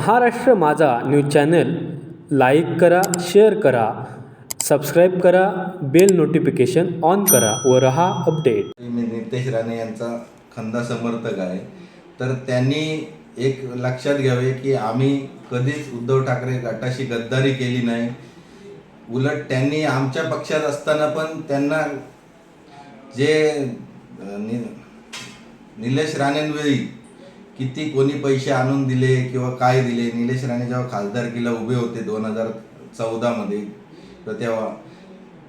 Maharashtra Majha news channel like करा share करा subscribe करा बेल नोटिफिकेशन ऑन करा व रहा अपडेट. मी नितेश राणे यांचा खंदा समर्थक आहे. तर त्यांनी एक लक्षात घ्यावे की आम्ही कधीच उद्धव ठाकरे गटाशी गद्दारी केली नाही. उलट त्यांनी आमच्या पक्षात असताना पण त्यांना जे नि निलेश राणेंवेळी किती कोणी पैसे आणून दिले किंवा काय दिले? निलेश राणे जेव्हा खासदारकीला उभे होते दोन हजार चौदामध्ये तर तेव्हा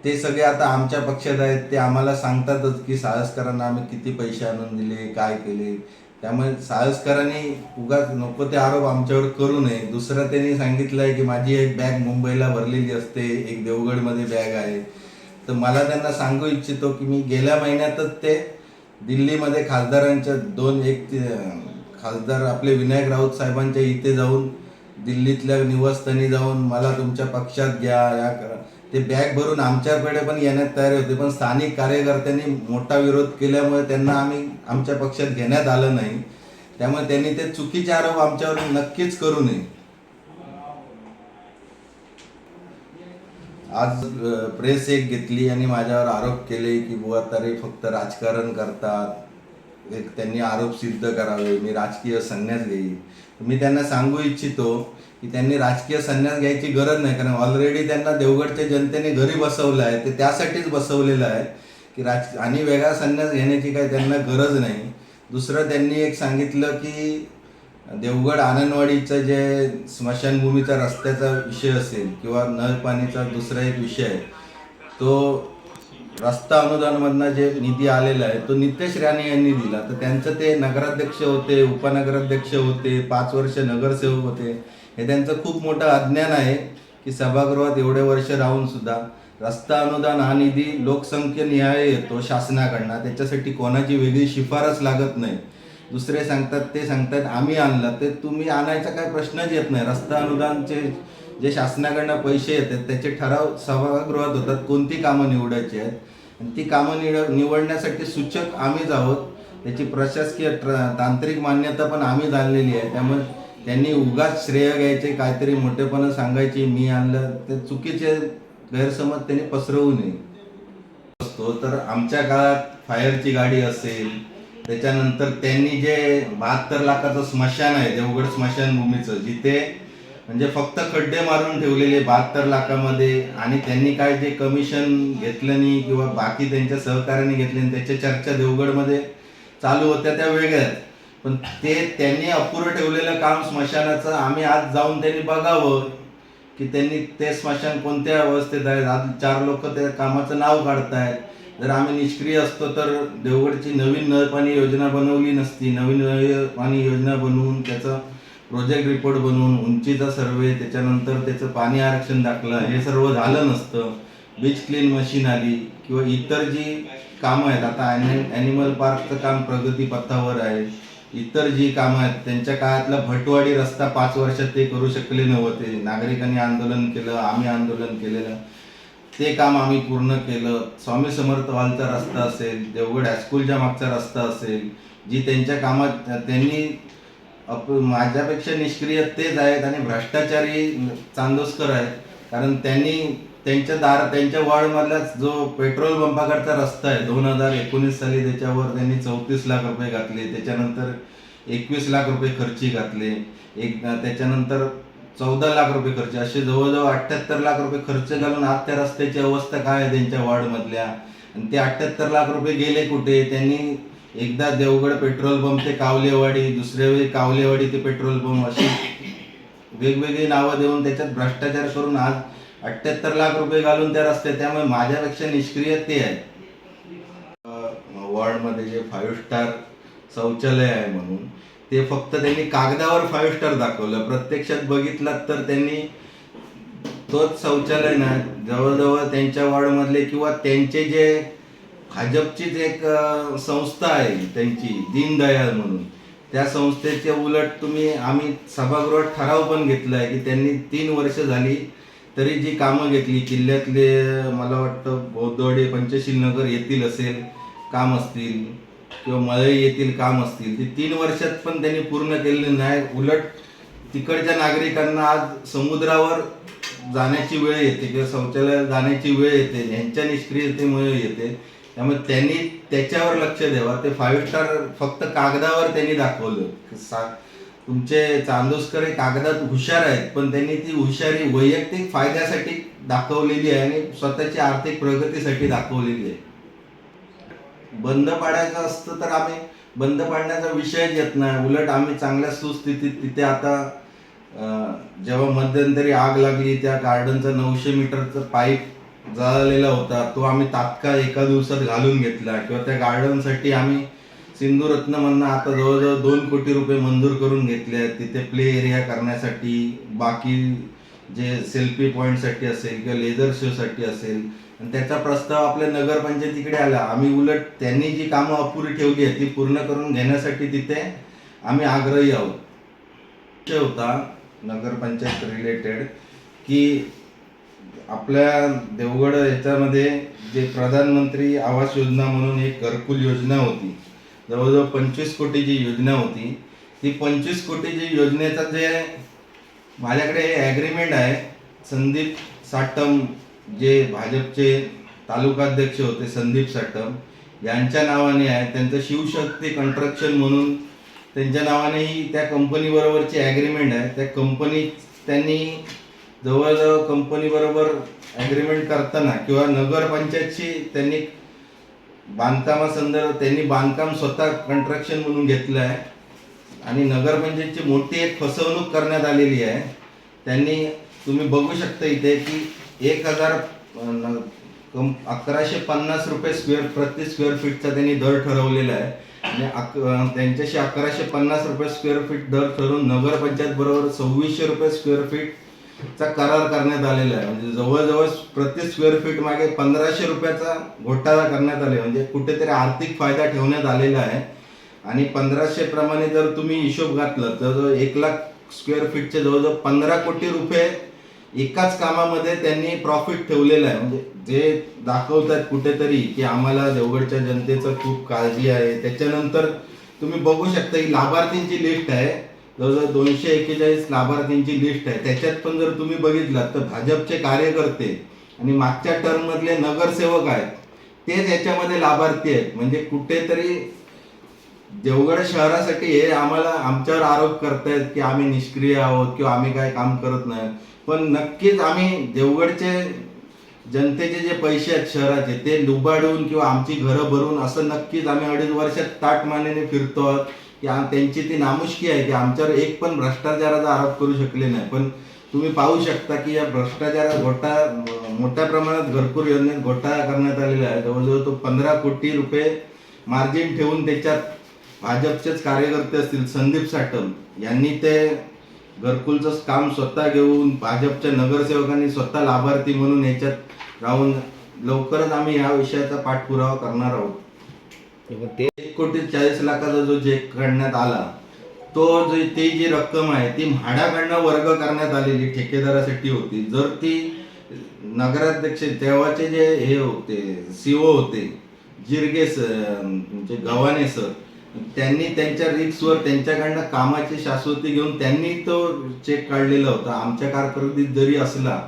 ते सगळे आता आमच्या पक्षात आहेत. ते आम्हाला सांगतातच की साहसकरांना आम्ही किती पैसे आणून दिले काय केले? त्यामुळे साहसकरांनी उगाच नको ते आरोप आमच्यावर करू नये. दुसरं त्यांनी सांगितलं आहे की माझी एक बॅग मुंबईला भरलेली असते. एक देवगडमध्ये बॅग आहे. तर मला त्यांना सांगू इच्छितो की मी गेल्या महिन्यातच ते दिल्लीमध्ये खासदारांच्या दोन एक ते, खासदार आपले विनायक राऊत साहेबांच्या इथे जाऊन दिल्लीतल्या निवासस्थानी जाऊन मला तुमच्या पक्षात घ्या या करा. ते बॅग भरून आमच्याकडे पण येण्यात तयार होते पण स्थानिक कार्यकर्त्यांनी मोठा विरोध केल्यामुळे त्यांना आम्ही आमच्या पक्षात घेण्यात आलं नाही. त्यामुळे त्यांनी ते चुकीचे आरोप आमच्यावर नक्कीच करू नये. आज प्रेस एक घेतली आणि माझ्यावर आरोप केले की बुवा तारे फक्त राजकारण करतात. त्यांनी आरोप सिद्ध करावे मी राजकीय संन्यास घेईन. मी त्यांना सांगू इच्छितो की त्यांनी राजकीय संन्यास घ्यायची गरज नाही कारण ऑलरेडी त्यांना देवगडच्या जनतेने घरी बसवलं आहे ते त्यासाठीच बसवलेलं आहे की राज आणि वेगळा संन्यास घेण्याची काही त्यांना गरज नाही. दुसरं त्यांनी एक सांगितलं की देवगड आनंदवाडीचं जे स्मशानभूमीचा रस्त्याचा विषय असेल किंवा नळ पाणीचा दुसरा एक विषय तो रस्ता अनुदानमधनं जे निधी आलेला आहे तो नितेश राणे यांनी दिला. तर त्यांचं ते नगराध्यक्ष होते उपनगराध्यक्ष होते पाच वर्ष नगरसेवक होते. हे त्यांचं खूप मोठं अज्ञान आहे की सभागृहात एवढे वर्ष राहून सुद्धा रस्ता अनुदान हा निधी लोकसंख्येनिहाय येतो शासनाकडनं. त्याच्यासाठी कोणाची वेगळी शिफारस लागत नाही. दुसरे सांगतात ते सांगतात आम्ही आणलं. ते तुम्ही आणायचा काय प्रश्नच येत नाही. रस्ता अनुदानचे जे शासनाकडनं पैसे येतात त्याचे ठराव सभागृहात होतात. कोणती कामं निवडायची आहेत? आणि ती कामं निवड निवडण्यासाठी सूचक आम्हीच आहोत. त्याची प्रशासकीय ट्र- तांत्रिक मान्यता पण आम्ही आणलेली आहे. त्यामुळे त्यांनी उगाच श्रेय घ्यायचे काहीतरी मोठेपणा सांगायचे मी आणलं. ते चुकीचे गैरसमज त्यांनी पसरवू नये. असतो तर आमच्या काळात फायरची गाडी असेल त्याच्यानंतर त्यांनी जे बहात्तर लाखाचं स्मशान आहे देवगड स्मशानभूमीचं जिथे म्हणजे फक्त खड्डे मारून ठेवलेले बहात्तर लाखामध्ये आणि त्यांनी काय जे कमिशन घेतलं नाही किंवा बाकी त्यांच्या सहकार्याने घेतले नाही त्याच्या चर्चा देवगडमध्ये चालू होत्या त्या वेगळ्या. पण ते त्यांनी अपुरं ठेवलेलं काम स्मशानाचं आम्ही आज जाऊन त्यांनी बघावं की त्यांनी ते स्मशान कोणत्या अवस्थेत आहेत. आज चार लोक त्या कामाचं नाव काढतायत. जर आम्ही निष्क्रिय असतो तर देवगडची नवीन नळपाणी योजना बनवली नसती. नवीन नळ पाणी योजना बनवून त्याचं प्रोजेक्ट रिपोर्ट बनवून उंचीचा सर्वे त्याच्यानंतर त्याचं पाणी आरक्षण दाखलं हे सर्व झालं नसतं. बीच क्लीन मशीन आली किंवा इतर जी कामं आहेत आता ॲनिमल पार्कचं काम प्रगती पथावर आहे. इतर जी कामं आहेत त्यांच्या काळातला भटवाडी रस्ता पाच वर्षात ते करू शकले नव्हते. नागरिकांनी आंदोलन केलं आम्ही आंदोलन केलेलं. ते काम आम्ही पूर्ण केलं. स्वामी समर्थ हॉलचा रस्ता असेल देवगड हायस्कूलच्या मागचा रस्ता असेल जी त्यांच्या कामात त्यांनी अप माझ्यापेक्षा निष्क्रिय तेच आहेत आणि भ्रष्टाचारी चांदोसकर आहेत. कारण त्यांनी त्यांच्या दार त्यांच्या वॉर्डमधला जो पेट्रोल पंपाकडचा रस्ता आहे दोन हजार एकोणीस साली त्याच्यावर त्यांनी चौतीस लाख रुपये घातले त्याच्यानंतर एकवीस लाख रुपये खर्ची घातले एक त्याच्यानंतर चौदा लाख रुपये खर्च असे जवळजवळ अठ्ठ्याहत्तर लाख रुपये खर्च घालून आज त्या रस्त्याची अवस्था काय आहे त्यांच्या वॉर्डमधल्या? आणि ते अठ्ठ्याहत्तर लाख रुपये गेले कुठे? त्यांनी एकदा देवगड पेट्रोल पंप ते कावलेवाडी दुसऱ्या वेळी कावलेवाडी ते पेट्रोल पंप अशी वेगवेगळी नावं देऊन त्याच्यात भ्रष्टाचार करून आज अठ्ठ्याहत्तर लाख रुपये घालून त्या रस्ते त्यामुळे माझ्यापेक्षा निष्क्रिय ते आहे. वॉर्डमध्ये जे फाईव्ह स्टार शौचालय आहे म्हणून ते फक्त त्यांनी कागदावर फाईव्ह स्टार दाखवलं. प्रत्यक्षात बघितलात तर त्यांनी तोच शौचालय ना जवळजवळ त्यांच्या वॉर्डमधले किंवा त्यांचे जे भाजपचीच एक संस्था आहे त्यांची दीनदयाळ म्हणून. त्या संस्थेच्या उलट तुम्ही आम्ही सभागृहात ठराव पण घेतला आहे की त्यांनी तीन वर्ष झाली तरी जी कामं घेतली किल्ल्यातले मला वाटतं बौद्धवाडी पंचशील नगर येथील असेल काम असतील किंवा मळई येथील काम असतील ती तीन वर्षात पण त्यांनी पूर्ण केलेली नाही. उलट तिकडच्या नागरिकांना आज समुद्रावर जाण्याची वेळ येते किंवा शौचालयात जाण्याची वेळ येते ह्यांच्या निष्क्रियतेमुळे येते. त्यामुळे त्यांनी त्याच्यावर लक्ष द्यावा. ते फाईव्ह स्टार फक्त कागदावर त्यांनी दाखवलं. सा तुमचे चांदोसकर हे कागदात हुशार आहेत पण त्यांनी ती हुशारी वैयक्तिक फायद्यासाठी दाखवलेली आहे आणि स्वतःची आर्थिक प्रगतीसाठी दाखवलेली आहे. बंद पाडायचं असतं तर आम्ही बंद पाडण्याचा विषयच येत नाही. उलट आम्ही चांगल्या सुस्थितीत तिथे आता जेव्हा मध्यंतरी आग लागली त्या गार्डनचं नऊशे मीटरचं पाईप जळालेला होता. तो आम्ही तात्काळ एका दिवसात घालून घेतला. किंवा त्या गार्डनसाठी आम्ही सिंधुरत्नमधनं आता जवळजवळ दोन कोटी रुपये मंजूर करून घेतले आहेत. तिथे प्ले एरिया करण्यासाठी बाकी जे सेल्फी पॉईंटसाठी असेल किंवा लेझर शोसाठी असेल. आणि त्याचा प्रस्ताव आपल्या नगरपंचायतीकडे आला. आम्ही उलट त्यांनी जी कामं अपुरी ठेवली आहेत ती पूर्ण करून घेण्यासाठी तिथे आम्ही आग्रही आहोत. होता नगरपंचायत रिलेटेड की आपल्या देवगड याच्यामध्ये जे प्रधानमंत्री आवास योजना म्हणून एक घरकुल योजना होती जवळजवळ पंचवीस कोटीची योजना होती ती पंचवीस कोटीची योजनेचा जे माझ्याकडे ॲग्रीमेंट आहे संदीप साटम जे भाजपचे तालुकाध्यक्ष होते संदीप साटम यांच्या नावाने आहे. त्यांचं शिवशक्ती कन्स्ट्रक्शन म्हणून त्यांच्या नावानेही त्या कंपनीबरोबरची ॲग्रीमेंट आहे. त्या कंपनी त्यांनी जवळजवळ कंपनी बरोबर ॲग्रीमेंट करताना किंवा नगरपंचायतशी त्यांनी बांधकामासंदर्भात त्यांनी बांधकाम स्वतः कंट्रक्शन म्हणून घेतलं आहे. आणि नगरपंचायतची मोठी एक फसवणूक करण्यात आलेली आहे. त्यांनी तुम्ही बघू शकता इथे की एक हजार न- कम अकराशे पन्नास रुपये स्क्वेअर प्रति स्क्वेअर फीटचा त्यांनी दर ठरवलेला आहे. आणि अक त्यांच्याशी अकराशे पन्नास रुपये स्क्वेअर फीट दर ठरवून नगरपंचायत बरोबर सव्वीसशे रुपये स्क्वेअर फीट चा करार करण्यात आलेला आहे. म्हणजे जवळजवळ प्रति स्क्वेअर फीट मागे पंधराशे रुपयाचा घोटाळा करण्यात आले म्हणजे कुठेतरी आर्थिक फायदा ठेवण्यात आलेला आहे. आणि पंधराशे प्रमाणे जर तुम्ही हिशोब घातलं तर जवळ एक लाख स्क्वेअर फीटचे जवळजवळ पंधरा कोटी रुपये एकाच कामामध्ये त्यांनी प्रॉफिट ठेवलेलं आहे. म्हणजे जे दाखवतात कुठेतरी की आम्हाला देवगडच्या जनतेचं खूप काळजी आहे. त्याच्यानंतर तुम्ही बघू शकता ही लाभार्थींची लिस्ट आहे. जवळजवळ दोनशे एक्केचाळीस लाभार्थींची लिस्ट आहे. त्याच्यात पण जर तुम्ही बघितलात तर भाजपचे कार्यकर्ते आणि मागच्या टर्म मधले नगरसेवक आहेत तेच याच्यामध्ये लाभार्थी आहेत. म्हणजे कुठेतरी देवगड शहरासाठी हे आम्हाला आमच्यावर आरोप करतायत की आम्ही निष्क्रिय आहोत किंवा आम्ही काय काम करत नाही. पण नक्कीच आम्ही देवगडचे जनतेचे जे पैसे आहेत शहराचे ते लुबाडून किंवा आमची घरं भरून असं नक्कीच आम्ही अडीच वर्षात ताट मानेने फिरतो आहोत. की त्यांची ती नामुष्की आहे की आमच्यावर एक पण भ्रष्टाचाराचा आरोप करू शकले नाही. पण तुम्ही पाहू शकता की या भ्रष्टाचारात घोटाळा मोठ्या प्रमाणात घरकुल योजनेत घोटाळा करण्यात आलेला आहे. जवळजवळ तो पंधरा कोटी रुपये मार्जिन ठेवून त्याच्यात भाजपचेच कार्यकर्ते असतील संदीप साटम यांनी ते घरकुलचं काम स्वतः घेऊन भाजपच्या नगरसेवकांनी स्वतः लाभार्थी म्हणून याच्यात राहून लवकरच आम्ही या विषयाचा पाठपुरावा करणार आहोत. ते कोटी चाळीस लाखाचा जो चेक काढण्यात आला तो जे ती जी रक्कम आहे ती म्हाडाकडनं वर्ग करण्यात आलेली ठेकेदारासाठी होती. जर ती नगराध्यक्ष तेव्हाचे जे हे होते सीओ होते जिरगे सर म्हणजे गव्हाणे सर त्यांनी त्यांच्या रिक्सवर त्यांच्याकडनं कामाची शाश्वती घेऊन त्यांनी तो चेक काढलेला होता. आमच्या कारकिर्दीत जरी असला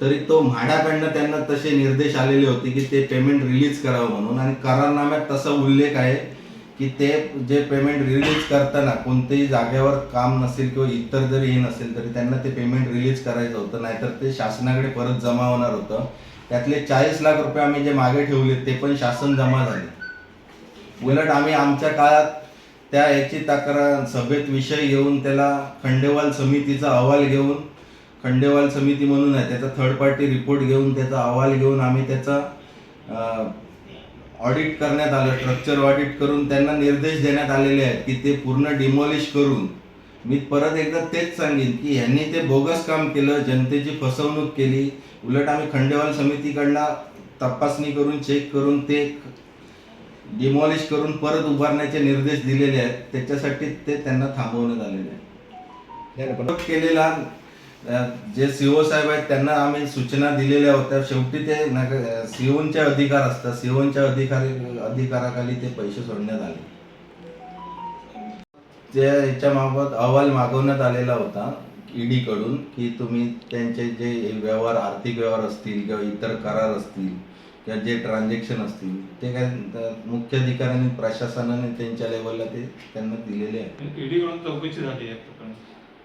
तरी तो म्हाडाकडनं त्यांना तसे निर्देश आलेले होते की ते पेमेंट रिलीज करावं म्हणून. आणि करारनाम्यात तसा उल्लेख आहे की ते जे पेमेंट रिलीज करताना कोणत्याही जागेवर काम नसेल किंवा इतर जरी हे नसेल तरी त्यांना ते पेमेंट रिलीज करायचं होतं. नाहीतर ते शासनाकडे परत जमा होणार होतं. त्यातले चाळीस लाख रुपये आम्ही जे मागे ठेवले ते पण शासन जमा झाले. उलट आम्ही आमच्या काळात त्या याची तक्रार सभेत विषय घेऊन त्याला खंडेवाल समितीचा अहवाल घेऊन खंडेवाल समिती म्हणून आहे त्याचा थर्ड पार्टी रिपोर्ट घेऊन त्याचा अहवाल घेऊन आम्ही त्याचा ऑडिट करण्यात आलं स्ट्रक्चर ऑडिट करून त्यांना निर्देश देण्यात आलेले आहेत की ते पूर्ण डिमॉलिश करून. मी परत एकदा तेच सांगेन की यांनी ते बोगस काम केलं जनतेची फसवणूक केली. उलट आम्ही खंडेवाल समितीकडनं तपासणी करून चेक करून ते डिमॉलिश करून परत उभारण्याचे निर्देश दिलेले आहेत. त्याच्यासाठी ते त्यांना थांबवण्यात आलेले आहे विरोध केलेला जे सीओ साहेब आहेत त्यांना आम्ही सूचना दिलेल्या होत्या. शेवटी ते सीओनचे अधिकार असतात. सीओनच्या अधिकारी अधिकाराखाली ते पैसे सोडण्यात आले. त्याच्या मार्फत अहवाल मागवण्यात आलेला होता ईडीकडून की तुम्ही त्यांचे जे व्यवहार आर्थिक व्यवहार असतील किंवा इतर करार असतील किंवा जे ट्रान्झॅक्शन असतील ते काय मुख्य अधिकाऱ्यांनी प्रशासनाने त्यांच्या लेवलला ते त्यांना दिलेले आहे.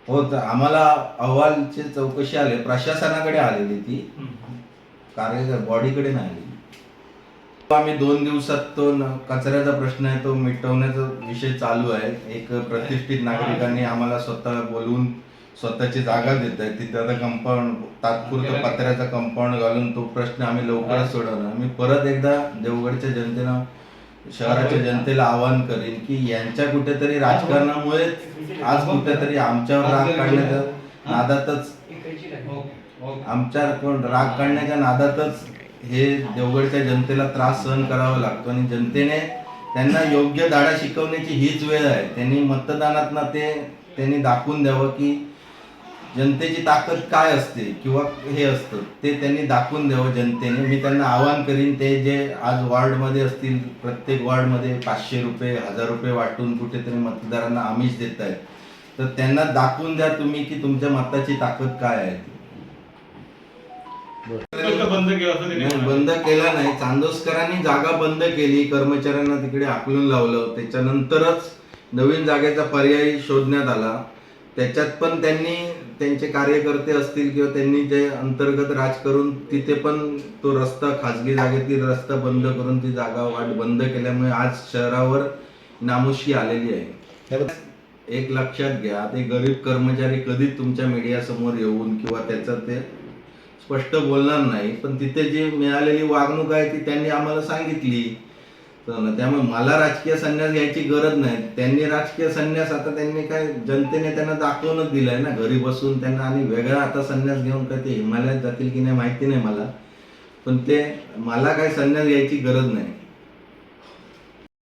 हो तर आम्हाला अहवालची चौकशी आली प्रशासनाकडे आलेली ती. कार्य बॉडीकडे नाही आलेली आम्ही दोन दिवसात तो कचऱ्याचा प्रश्न आहे तो मिटवण्याचा विषय चालू आहे. एक प्रतिष्ठित नागरिकांनी आम्हाला स्वतः बोलवून स्वतःची जागा देत आहे तिथे आता कंपाऊंड तात्पुरतं पत्र्याचा कंपाऊंड घालून तो प्रश्न आम्ही लवकरच सोडवणार. मी परत एकदा देवगडच्या जनतेनं शहराच्या जनतेला आवाहन करेन की यांच्या कुठेतरी राजकारणामुळे आज कुठेतरी आमच्यावर राग काढण्याच्या नादातच आमच्या कोण राग काढण्याच्या नादातच हे देवगडच्या जनतेला त्रास सहन करावा लागतो आणि जनतेने त्यांना योग्य धाडा शिकवण्याची हीच वेळ आहे. त्यांनी मतदानात ना ते त्यांनी दाखवून द्यावं की जनतेची ताकद काय असते किंवा हे असतं ते त्यांनी दाखवून द्यावं जनतेने. मी त्यांना आवाहन करीन ते जे आज वॉर्डमध्ये असतील प्रत्येक वॉर्डमध्ये पाचशे रुपये हजार रुपये वाटून कुठेतरी मतदारांना आमिष देत आहेत तर त्यांना दाखवून द्या तुम्ही की तुमच्या मताची ताकद काय आहे. बंद केलं नाही, म्हणाले. बंद केला नाही. चांदोसकरांनी जागा बंद केली कर्मचाऱ्यांना तिकडे हाकलून लावलं. त्याच्यानंतरच नवीन जागेचा पर्याय शोधण्यात आला. त्याच्यात पण त्यांनी त्यांचे कार्यकर्ते असतील किंवा त्यांनी जे अंतर्गत राज करून तिथे पण तो रस्ता खाजगी जागेतील रस्ता बंद करून ती जागा वाट बंद केल्यामुळे आज शहरावर नामुष्की आलेली आहे. एक लक्षात घ्या ते गरीब कर्मचारी कधीच तुमच्या मीडिया समोर येऊन किंवा त्याचं ते स्पष्ट बोलणार नाही. पण तिथे जी मिळालेली वागणूक आहे ती त्यांनी आम्हाला सांगितली. त्यामुळे मला राजकीय संन्यास घ्यायची गरज नाही. त्यांनी राजकीय संन्यास आता त्यांनी काय जनतेने त्यांना दाखवूनच दिलाय ना. घरी बसून त्यांना आणि वेगळा आता संन्यास घेऊन काय ते हिमालयात जातील की नाही माहिती नाही मला. पण ते मला काय संन्यास घ्यायची गरज नाही.